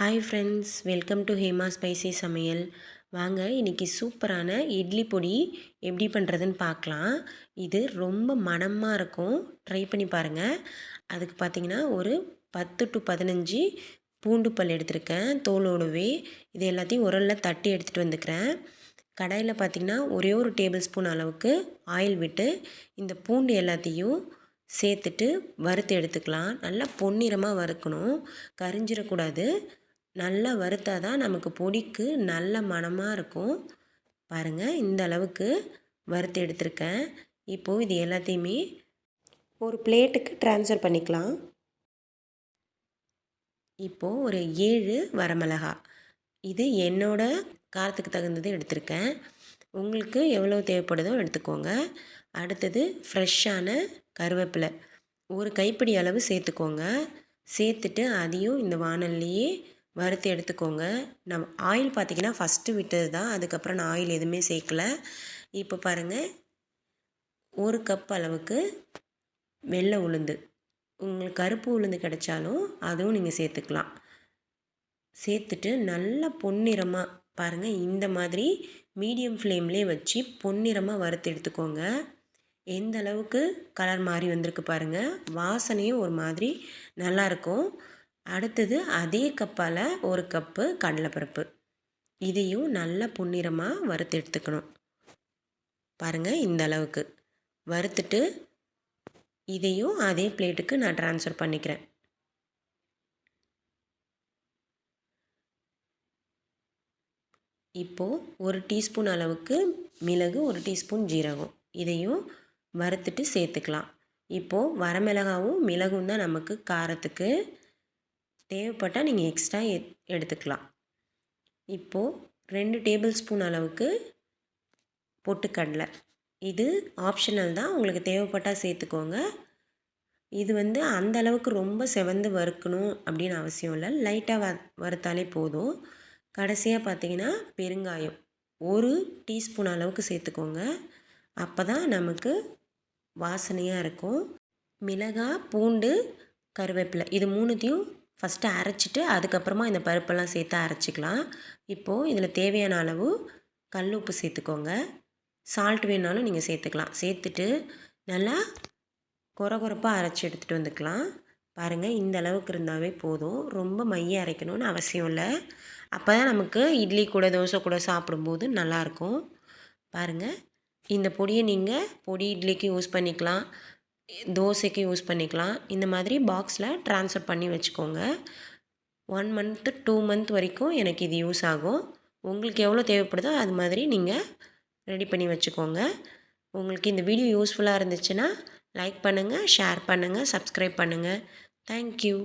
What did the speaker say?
Hi friends welcome to Hema spicy சமையல் வாங்க இன்றைக்கி சூப்பரான இட்லி பொடி எப்படி பண்ணுறதுன்னு பார்க்கலாம். இது ரொம்ப மனமாக இருக்கும். ட்ரை பண்ணி பாருங்கள் அதுக்கு பார்த்தீங்கன்னா ஒரு பத்து டு பதினஞ்சு பூண்டு பல் எடுத்திருக்கேன். தோலோடவே இது எல்லாத்தையும் உரலில் தட்டி எடுத்துகிட்டு வந்துக்கிறேன். கடாயில் பார்த்திங்கன்னா ஒரே ஒரு டேபிள் ஸ்பூன் அளவுக்கு ஆயில் விட்டு இந்த பூண்டு எல்லாத்தையும் சேர்த்துட்டு வறுத்து எடுத்துக்கலாம். நல்லா பொன்னிறமாக வறுக்கணும். கரிஞ்சிடக்கூடாது நல்லா வறுத்தா தான் நமக்கு பொடிக்கு நல்ல மணமாக இருக்கும். பாருங்கள் இந்த அளவுக்கு வறுத்து எடுத்திருக்கேன். இப்போது இது எல்லாத்தையுமே ஒரு பிளேட்டுக்கு ட்ரான்ஸ்ஃபர் பண்ணிக்கலாம். இப்போது ஒரு ஏழு வரமிளகா. இது என்னோட காரத்துக்கு தகுந்தது எடுத்திருக்கேன். உங்களுக்கு எவ்வளோ தேவைப்படுதோ எடுத்துக்கோங்க. அடுத்தது ஃப்ரெஷ்ஷான கருவேப்பிலை. ஒரு கைப்பிடி அளவு சேர்த்துக்கோங்க. சேர்த்துட்டு அதையும் இந்த வானல்லையே வறுத்து எடுத்துக்கோங்க. நம்ம ஆயில் பார்த்திங்கன்னா ஃபஸ்ட்டு விட்டது தான் அதுக்கப்புறம் நான் ஆயில் எதுவுமே சேர்க்கல. இப்போ பாருங்கள் ஒரு கப் அளவுக்கு வெள்ளை உளுந்து. உங்களுக்கு கருப்பு உளுந்து கிடைச்சாலும் அதுவும் நீங்கள் சேர்த்துக்கலாம். சேர்த்துட்டு நல்லா பொன்னிறமாக பாருங்கள் இந்த மாதிரி மீடியம் ஃப்ளேம்லேயே வச்சு பொன்னிறமாக வறுத்து எடுத்துக்கோங்க. எந்த அளவுக்கு கலர் மாறி வந்திருக்கு பாருங்கள் வாசனையும் ஒரு மாதிரி நல்லாயிருக்கும் அடுத்தது அதே கப்பால் ஒரு கப்பு கடலைப்பருப்பு. இதையும் நல்லா புன்னிறமாக வறுத்து எடுத்துக்கணும். பாருங்கள் இந்த அளவுக்கு. வறுத்துட்டு இதையும் அதே பிளேட்டுக்கு நான் ட்ரான்ஸ்ஃபர் பண்ணிக்கிறேன். இப்போது ஒரு டீஸ்பூன் அளவுக்கு மிளகு ஒரு டீஸ்பூன் ஜீரகம். இதையும் வறுத்துட்டு சேர்த்துக்கலாம். இப்போது வரமிளகாவும் மிளகும் தான் நமக்கு காரத்துக்கு தேவைப்பட்டால் நீங்கள் எக்ஸ்ட்ரா எ எடுத்துக்கலாம். இப்போது ரெண்டு டேபிள் ஸ்பூன் அளவுக்கு பொட்டுக்கடலை. இது ஆப்ஷனல் தான். உங்களுக்கு தேவைப்பட்டால் சேர்த்துக்கோங்க. இது வந்து அந்த அளவுக்கு ரொம்ப செவந்து வறுக்கணும் அப்படின்னு அவசியம் இல்லை. லைட்டாக வ வறுத்தாலே போதும். கடைசியாக பார்த்தீங்கன்னா பெருங்காயம். ஒரு டீஸ்பூன் அளவுக்கு சேர்த்துக்கோங்க. அப்போ தான் நமக்கு வாசனையாக இருக்கும். மிளகாய் பூண்டு கருவேப்பிலை. இது மூணுத்தையும் ஃபஸ்ட்டு அரைச்சிட்டு அதுக்கப்புறமா இந்த பருப்பெல்லாம் சேர்த்து அரைச்சிக்கலாம். இப்போது இதில் தேவையான அளவு கல் உப்பு சேர்த்துக்கோங்க. சால்ட் வேணாலும் நீங்கள் சேர்த்துக்கலாம். சேர்த்துட்டு நல்லா குறகுறப்பாக அரைச்சி எடுத்துகிட்டு வந்துக்கலாம். பாருங்கள் இந்த அளவுக்கு இருந்தாவே போதும். ரொம்ப மைய அரைக்கணும்னு அவசியம் இல்லை. அப்போ தான் நமக்கு இட்லி கூட தோசை கூட சாப்பிடும்போது நல்லாயிருக்கும் பாருங்கள் இந்த பொடியை நீங்கள் பொடி இட்லிக்கு யூஸ் பண்ணிக்கலாம். தோசைக்கு யூஸ் பண்ணிக்கலாம். இந்த மாதிரி பாக்ஸில் ட்ரான்ஸ்ஃபர் பண்ணி வச்சுக்கோங்க. ஒன் மந்த்து டூ மந்த் வரைக்கும் எனக்கு இது யூஸ் ஆகும். உங்களுக்கு எவ்வளோ தேவைப்படுதோ அது மாதிரி நீங்கள் ரெடி பண்ணி வச்சுக்கோங்க. உங்களுக்கு இந்த வீடியோ யூஸ்ஃபுல்லாக இருந்துச்சுன்னா லைக் பண்ணுங்கள் ஷேர் பண்ணுங்கள் சப்ஸ்கிரைப் பண்ணுங்கள் தேங்க்யூ